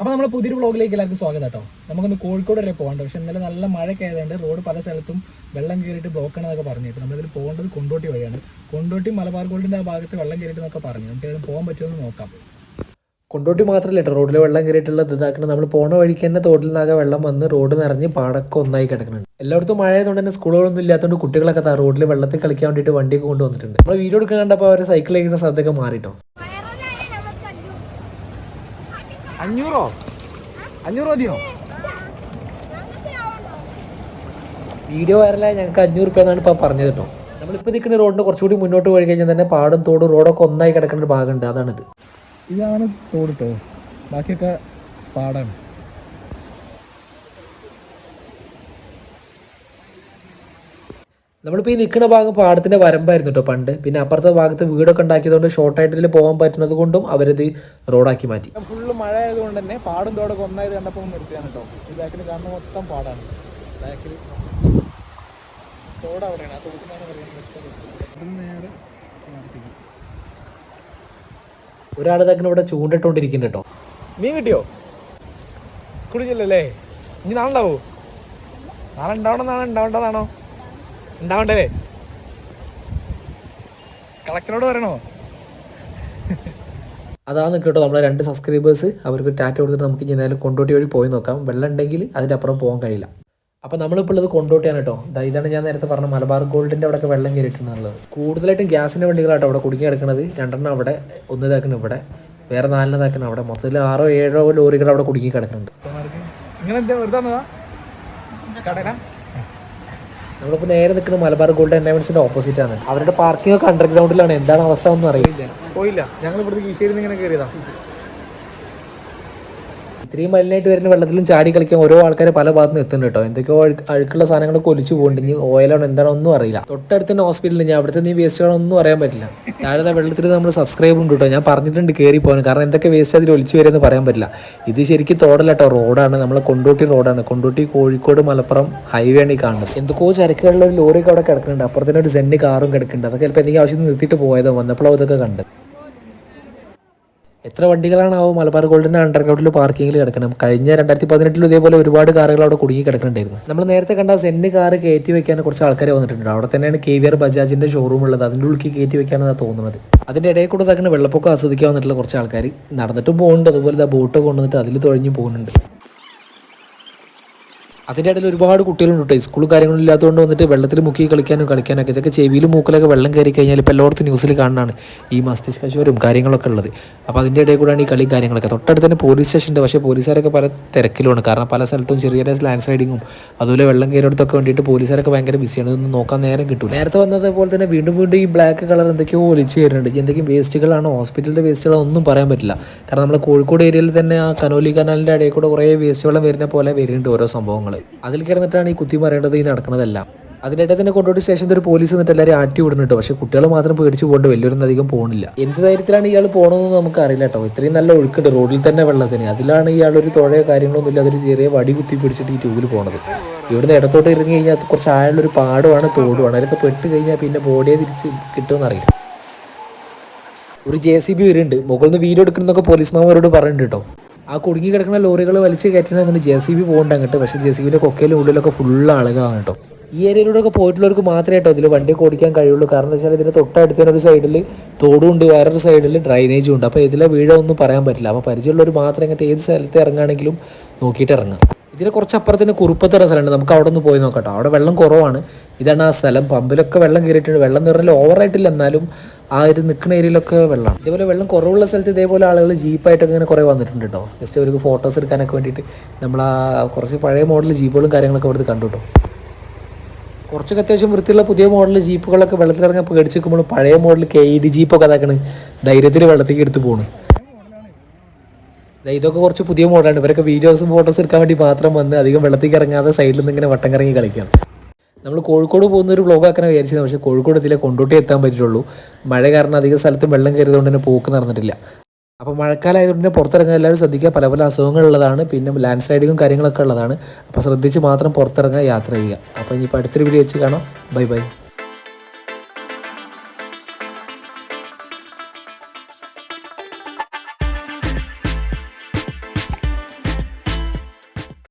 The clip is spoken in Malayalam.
അപ്പൊ നമ്മുടെ പുതിയൊരു വ്ളോഗിലേക്ക് എല്ലാവർക്കും സ്വാഗതം കേട്ടോ. നമുക്കൊന്ന് കോഴിക്കോട് വരെ പോകണ്ട പക്ഷെ ഇന്നലെ നല്ല മഴയൊക്കെ ആയതുകൊണ്ട് റോഡ് പല സ്ഥലത്തും വെള്ളം കയറിയിട്ട് ബ്ലോക്ക് ആണെന്നൊക്കെ പറഞ്ഞിട്ട് നമ്മളിതിൽ പോകേണ്ടത് കൊണ്ടോട്ടി വഴിയാണ്. കൊണ്ടോട്ടി മലബാർ ഗോൾഡിന്റെ ആ ഭാഗത്ത് വെള്ളം കയറിയിട്ട് എന്നൊക്കെ പറഞ്ഞു. നമുക്ക് ഏതായാലും പോകാൻ പറ്റുമെന്ന് നോക്കാം. കൊണ്ടോട്ടി മാത്രമല്ല കേട്ടോ റോഡിലെ വെള്ളം കയറിയിട്ടുള്ളത് ഇതാക്കണം. നമ്മൾ പോണ വഴിക്ക് തന്നെ തോട്ടിൽ നിന്നാകെ വെള്ളം വന്ന് റോഡ് നിറഞ്ഞ് പാടൊക്കെ ഒന്നായി കിടക്കുന്നുണ്ട്. എല്ലായിടത്തും മഴ ആയതുകൊണ്ട് തന്നെ സ്കൂളുകളൊന്നും ഇല്ലാത്തതുകൊണ്ട് കുട്ടികളൊക്കെ റോഡിൽ വെള്ളത്തിൽ കളിക്കാൻ വേണ്ടിയിട്ട് വണ്ടിയൊക്കെ കൊണ്ടുവന്നിട്ടുണ്ട്. നമ്മൾ വീഡിയോ എടുക്കാൻ കണ്ടപ്പോൾ അവരെ സൈക്കിൾ കഴിക്കുന്ന സ്ഥലത്തൊക്കെ മാറിട്ടോ അഞ്ഞൂറോ? അഞ്ഞൂറ് മതിയോ? വീഡിയോ വൈറലായി ഞങ്ങൾക്ക് അഞ്ഞൂറ് രൂപ എന്നാണ് ഇപ്പോൾ പറഞ്ഞത് കേട്ടോ. നമ്മളിപ്പോൾ നിൽക്കുന്ന റോഡിന് കുറച്ചുകൂടി മുന്നോട്ട് പോയി കഴിഞ്ഞാൽ തന്നെ പാടും തോടും റോഡൊക്കെ ഒന്നായി കിടക്കുന്ന ഒരു ഭാഗമുണ്ട്. അതാണിത്. ഇതാണ് തോടിട്ടോ ബാക്കിയൊക്കെ പാടാണ്. നമ്മളിപ്പോൾ ഈ നിൽക്കുന്ന ഭാഗം പാടത്തിന്റെ വരമ്പായിരുന്നു കേട്ടോ പണ്ട്. പിന്നെ അപ്പുറത്തെ ഭാഗത്ത് വീടൊക്കെ ഉണ്ടാക്കിയതുകൊണ്ട് ഷോർട്ടായിട്ട് ഇതിൽ പോകാൻ പറ്റുന്നത് കൊണ്ടും അവരത് റോഡാക്കി മാറ്റി. ഫുള്ള് മഴ ആയതുകൊണ്ട് തന്നെ പാടും തോടൊക്കെ ഒന്നായത് കണ്ടപ്പോൾ നിർത്തിയാണ് കേട്ടോ ഈ ബാക്കിൽ കാണുന്ന മൊത്തം പാടാണ്. ബാക്കിൽ തോട് അവിടെയാണ് ആ തോട്ടിനാണ് പറയുന്നത് നേരെ. ഒരാൾ തന്നെ ഇവിടെ ചൂണ്ടിട്ടോണ്ടിരിക്കുന്നു കേട്ടോ മീൻ കിട്ടിയോ? കുടിച്ചില്ലല്ലേ ഇനി ഇനി നാളെ ഉണ്ടാവോ? നാളെ ഉണ്ടാവേണ്ടതാണോ? ഉണ്ടാവണ്ടേ കളക്ടറോട് പറയണോ? അതാണ് കേട്ടോ നമ്മളെ രണ്ട് സബ്സ്ക്രൈബേഴ്സ് അവർക്ക് ടാറ്റ കൊടുത്തിട്ട് നമുക്ക് ഇനി എന്തായാലും കൊണ്ടോട്ടി വഴി പോയി നോക്കാം. വെള്ളം ഉണ്ടെങ്കിൽ അതിന്റെ അപ്പുറം പോകാൻ കഴിയില്ല. അപ്പോൾ നമ്മളിപ്പോൾ ഉള്ളത് കൊണ്ടോട്ടിയാണ് കേട്ടോ. ഇതാണ് ഞാൻ നേരത്തെ പറഞ്ഞ മലബാർ ഗോൾഡിന്റെ അവിടെയൊക്കെ വെള്ളം കയറിയിട്ടുള്ളത്. കൂടുതലായിട്ടും ഗ്യാസിന്റെ വണ്ടികളാട്ടോ അവിടെ കുടുങ്ങി കിടക്കുന്നത് രണ്ടെണ്ണം അവിടെ ഒന്ന് ഇതാക്കണം ഇവിടെ വേറെ നാലിന് ഇതാക്കണം അവിടെ. മൊത്തത്തിൽ ആറോ ഏഴോ ലോറികൾ അവിടെ കുടുങ്ങി കിടക്കുന്നുണ്ട്. നിങ്ങളെന്താ വെറുതെ കടല? നമ്മളിപ്പോൾ നേരെ നിൽക്കുന്ന മലബാർ ഗോൾഡ് എൻഡൈമൻസിന്റെ ഓപ്പോസിറ്റ് ആണ്. അവരുടെ പാർക്കിംഗ് ഒക്കെ അണ്ടർഗ്രൗണ്ടിലാണ് എന്താണ് അവസ്ഥ ഒന്നും അറിയില്ല. പോയില്ല. ഞങ്ങൾ ഇവിടുത്തെ കീശേരി ഇങ്ങനെ കയറിയതാ ഇത്രയും മലിനായിട്ട് വരുന്ന വെള്ളത്തിലും ചാടി കളിക്കാൻ ഓരോ ആൾക്കാർ പല ഭാഗത്ത് നിന്ന് എത്തുന്നുണ്ട് കേട്ടോ. എന്തൊക്കെയോ അഴുക്കുള്ള സാധനങ്ങളൊക്കെ ഒലിച്ചു പോകുന്നുണ്ട് ഇനി ഓയിലാണോ എന്താണോ ഒന്നും അറിയില്ല. തൊട്ടടുത്ത് ഹോസ്പിറ്റലിൽ ഞാൻ അവിടുത്തെ നീ വേസ്റ്റുകളൊന്നും അറിയാൻ പറ്റില്ല. താഴെ വെള്ളത്തിൽ നമ്മൾ സബ്സ്ക്രൈബ് ഉണ്ട് കേട്ടോ. ഞാൻ പറഞ്ഞിട്ടുണ്ട് കയറി പോകാൻ കാരണം എന്തൊക്കെ വേസ്റ്റ് അതിൽ ഒലിച്ചു വരുമെന്ന് പറയാൻ പറ്റില്ല. ഇത് ശരിക്കും തോടല്ല കേട്ടോ. റോഡാണ് നമ്മൾ കൊണ്ടോട്ടി റോഡാണ് കൊണ്ടോട്ടി കോഴിക്കോട് മലപ്പുറം ഹൈവേ ആണ് ഈ കാണുന്നത്. എന്തൊക്കെയോ ചരക്കുകളുള്ള ഒരു ലോറിയൊക്കെ അവിടെ കിടക്കുന്നുണ്ട്. അപ്പുറത്തന്നെ ഒരു സെന്റ് കാറും കിടക്കുന്നുണ്ട്. അതൊക്കെ ചിലപ്പോൾ എന്തെങ്കിലും ആവശ്യം നിർത്തിയിട്ട് പോയതോ. വന്നപ്പോഴോ ഇതൊക്കെ കണ്ടത്. എത്ര വണ്ടികളാണാവും മലബാർ ഗോൾഡിന്റെ അണ്ടർഗ്രൗണ്ടിൽ പാർക്കിംഗിൽ കിടക്കണം കഴിഞ്ഞ രണ്ടായിരത്തി പതിനെട്ടിലും ഇതേപോലെ ഒരുപാട് കാറുകൾ അവിടെ കുടുങ്ങി കിടക്കുന്നുണ്ടായിരുന്നു നമ്മൾ നേരത്തെ കണ്ട സെന്റ് കാർ കയറ്റി വെക്കാൻ കുറച്ച് ആൾക്കാർ വന്നിട്ടുണ്ട് അവിടെ തന്നെയാണ് കെ വി ആർ ബജാജിന്റെ ഷോറൂം ഉള്ളത്. അതിന്റെ ഉള്ളിൽ കയറ്റി വെക്കാനാണ് തോന്നുന്നത്. അതിന്റെ ഇടയിൽ കൂടെ തന്നെ വെള്ളപ്പൊക്കം ആസ്വദിക്കാൻ വന്നിട്ടുള്ള കുറച്ച് ആൾക്കാർ നടന്നിട്ടും പോകുന്നുണ്ട്. അതുപോലെ ബോട്ട് കൊണ്ടുവന്നിട്ട് അതിൽ തുഴഞ്ഞു പോകുന്നുണ്ട്. അതിന്റെ ഇടയിൽ ഒരുപാട് കുട്ടികളുണ്ട് കേട്ടോ. സ്കൂൾ കാര്യങ്ങളും ഇല്ലാത്തതുകൊണ്ട് വന്നിട്ട് വെള്ളത്തിൽ മുക്കി കളിക്കാനും കളിക്കാനൊക്കെ ഇതൊക്കെ ചെവിയിലും മൂക്കലൊക്കെ വെള്ളം കയറി കഴിഞ്ഞാൽ ഇപ്പോൾ എല്ലായിടത്തും ന്യൂസിൽ കാണുന്നതാണ് ഈ മസ്തിഷ്കശോരും കാര്യങ്ങളൊക്കെ ഉള്ളത്. അപ്പോൾ അതിന്റെ ഇടയിൽ കൂടെയാണ് ഈ കളി കാര്യങ്ങളൊക്കെ. തൊട്ടടുത്ത് തന്നെ പോലീസ് സ്റ്റേഷൻ ഉണ്ട്. പക്ഷേ പോലീസുകാരൊക്കെ പല തിരക്കിലുമാണ്. കാരണം പല സ്ഥലത്തും ചെറിയ ചെറിയ ലാൻഡ് സ്ലൈഡിങ്ങും അതുപോലെ വെള്ളം കയറിയിടത്തൊക്കെ വേണ്ടിയിട്ട് പോലീസുകാരൊക്കെ ഭയങ്കര ബിസിയാണ് ഇതൊന്നും നോക്കാൻ നേരം കിട്ടും നേരത്തെ വന്നതുപോലെ തന്നെ വീണ്ടും വീണ്ടും ഈ ബ്ലാക്ക് കളർ എന്തൊക്കെയോ ഒലിച്ച് കയറുന്നുണ്ട് ഇനി എന്തൊക്കെയും വേസ്റ്റുകളാണോ ഹോസ്പിറ്റലിലെ വേസ്റ്റുകളോ ഒന്നും പറയാൻ പറ്റില്ല. കാരണം നമ്മുടെ കോഴിക്കോട് ഏരിയയിൽ തന്നെ ആ കനോലി കനാലിന്റെ ഇടയിൽ കൂടെ കുറേ വേസ്റ്റ് വെള്ളം വരുന്ന പോലെ വരുന്നുണ്ട് ഓരോ സംഭവങ്ങൾ അതിൽ കിടന്നിട്ടാണ് ഈ കുത്തി മറിയേണ്ടത് ഈ നടക്കുന്നതെല്ലാം അതിനിടെ തന്നെ കൊണ്ടുപോയി സ്റ്റേഷനിൽ ഒരു പോലീസ് വന്നിട്ട് എല്ലാവരും ആട്ടി വിടുന്നുണ്ട് പക്ഷേ കുട്ടികൾ മാത്രം പേടിച്ച് പോകേണ്ട വലിയൊന്നും അധികം പോകുന്നില്ല എന്ത് ധൈര്യത്തിലാണ് ഇയാൾ പോകണമെന്ന് നമുക്ക് അറിയില്ല കേട്ടോ. ഇത്രയും നല്ല ഒഴുക്കുണ്ട് റോഡിൽ തന്നെ വെള്ളത്തിന്. അതിലാണ് ഇയാൾ ഒരു തുഴയോ കാര്യങ്ങളൊന്നും ഇല്ല അതൊരു ചെറിയ വടി കുത്തി പിടിച്ചിട്ട് ഈ ട്യൂബിൽ പോണത്. ഇവിടുന്ന് ഇടത്തോട്ട് ഇറങ്ങി കഴിഞ്ഞാൽ കുറച്ച് ആയുള്ള ഒരു പാടുമാണ് തോടുമാണ്. അതിലൊക്കെ പെട്ട് കഴിഞ്ഞാൽ പിന്നെ ബോഡിയെ തിരിച്ച് കിട്ടുമെന്ന് അറിയില്ല. ഒരു ജെ സി ബി വരുന്നുണ്ട്. മുകളിൽ നിന്ന് വീഡിയോ എടുക്കുന്നതൊക്കെ പോലീസ് മാമരോട് പറയുന്നുണ്ട് കേട്ടോ. ആ കുടുങ്ങി കിടക്കുന്ന ലോറികൾ വലിച്ച് കയറ്റണമെന്നുണ്ട് ജെ സി ബി പോകണ്ട അങ്ങോട്ട്. പക്ഷേ ജെ സി ബിന്റെ കൊക്കയിലും ഉള്ളിലൊക്കെ ഫുള്ള് ആളുകളാണ് കേട്ടോ. ഈ ഏരിയയിലൂടെ പോയിട്ടുള്ളവർക്ക് മാത്രമേ കേട്ടോ ഇതിൽ വണ്ടി ഓടിക്കാൻ കഴിയുള്ളൂ. കാരണം എന്താ വെച്ചാൽ ഇതിന് തൊട്ടടുത്ത് ഒരു സൈഡിൽ തോടുണ്ട് വേറൊരു സൈഡിൽ ഡ്രൈനേജും ഉണ്ട്. അപ്പോൾ ഇതിലെ വീഴൊന്നും പറയാൻ പറ്റില്ല. അപ്പോൾ പരിചയമുള്ളവർ മാത്രം ഇങ്ങനത്തെ ഏത് സ്ഥലത്ത് ഇറങ്ങുകയാണെങ്കിലും നോക്കിയിട്ട് ഇറങ്ങാം ഇതിന് കുറച്ച് അപ്പുറത്തിന് കുറുപ്പത്തറ സ്ഥലമുണ്ട്. നമുക്ക് അവിടെ ഒന്ന് പോയി നോക്കട്ടോ അവിടെ വെള്ളം കുറവാണ്. ഇതാണ് ആ സ്ഥലം. പമ്പിലൊക്കെ വെള്ളം കയറിയിട്ടുണ്ട്. വെള്ളം നിറഞ്ഞാൽ ഓവറായിട്ടില്ല എന്നാലും ആ ഒരു നിൽക്കുന്ന ഏരിയയിലൊക്കെ വെള്ളമാണ് ഇതേപോലെ വെള്ളം കുറവുള്ള സ്ഥലത്ത് ഇതേപോലെ ആളുകൾ ജീപ്പായിട്ടൊക്കെ ഇങ്ങനെ കുറേ വന്നിട്ടുണ്ട് കേട്ടോ ജസ്റ്റ് അവർക്ക് ഫോട്ടോസ് എടുക്കാനൊക്കെ വേണ്ടിയിട്ട് നമ്മൾ ആ കുറച്ച് പഴയ മോഡൽ ജീപ്പുകളും കാര്യങ്ങളൊക്കെ അവിടുത്തെ കണ്ടു കേട്ടോ കുറച്ചൊക്കെ അത്യാവശ്യം വൃത്തിയുള്ള പുതിയ മോഡൽ ജീപ്പുകളൊക്കെ വെള്ളത്തിലിറങ്ങാൻ പേടിച്ച് നിൽക്കുമ്പോൾ പഴയ മോഡൽ കെ ഇ ഡി ജീപ്പൊക്കെ അതാക്കണ്. ധൈര്യത്തിൽ വെള്ളത്തേക്ക് എടുത്ത് പോകണം ഇതൊക്കെ കുറച്ച് പുതിയ മോഡലാണ് ഇവരൊക്കെ വീഡിയോസും ഫോട്ടോസും എടുക്കാൻ വേണ്ടി മാത്രം വന്ന് അധികം വെള്ളത്തേക്ക് ഇറങ്ങാതെ സൈഡിൽ നിന്ന് ഇങ്ങനെ വട്ടം കറങ്ങി കളിക്കുകയാണ് നമ്മൾ കോഴിക്കോട് പോകുന്ന ഒരു വ്ളോഗ് ആക്കാൻ വിചാരിച്ചത് പക്ഷേ കോഴിക്കോട് ഇതിലെ കൊണ്ടോട്ടി എത്താൻ പറ്റിയിട്ടുള്ളൂ. മഴ കാരണം അധിക സ്ഥലത്തും വെള്ളം കയറിയതുകൊണ്ട് തന്നെ പോക്ക് നടന്നിട്ടില്ല. അപ്പോൾ മഴക്കാലമായതുകൊണ്ട് തന്നെ പുറത്തിറങ്ങാൻ എല്ലാവരും ശ്രദ്ധിക്കുക. പല പല അസുഖങ്ങളുള്ളതാണ് പിന്നെ ലാൻഡ് സ്ലൈഡിങ്ങും കാര്യങ്ങളൊക്കെ ഉള്ളതാണ്. അപ്പോൾ ശ്രദ്ധിച്ച് മാത്രം പുറത്തിറങ്ങാൻ യാത്ര ചെയ്യുക. അപ്പോൾ ഇനിയിപ്പോൾ അടുത്തൊരു വീഡിയോ വെച്ച് കാണാം. Bye bye.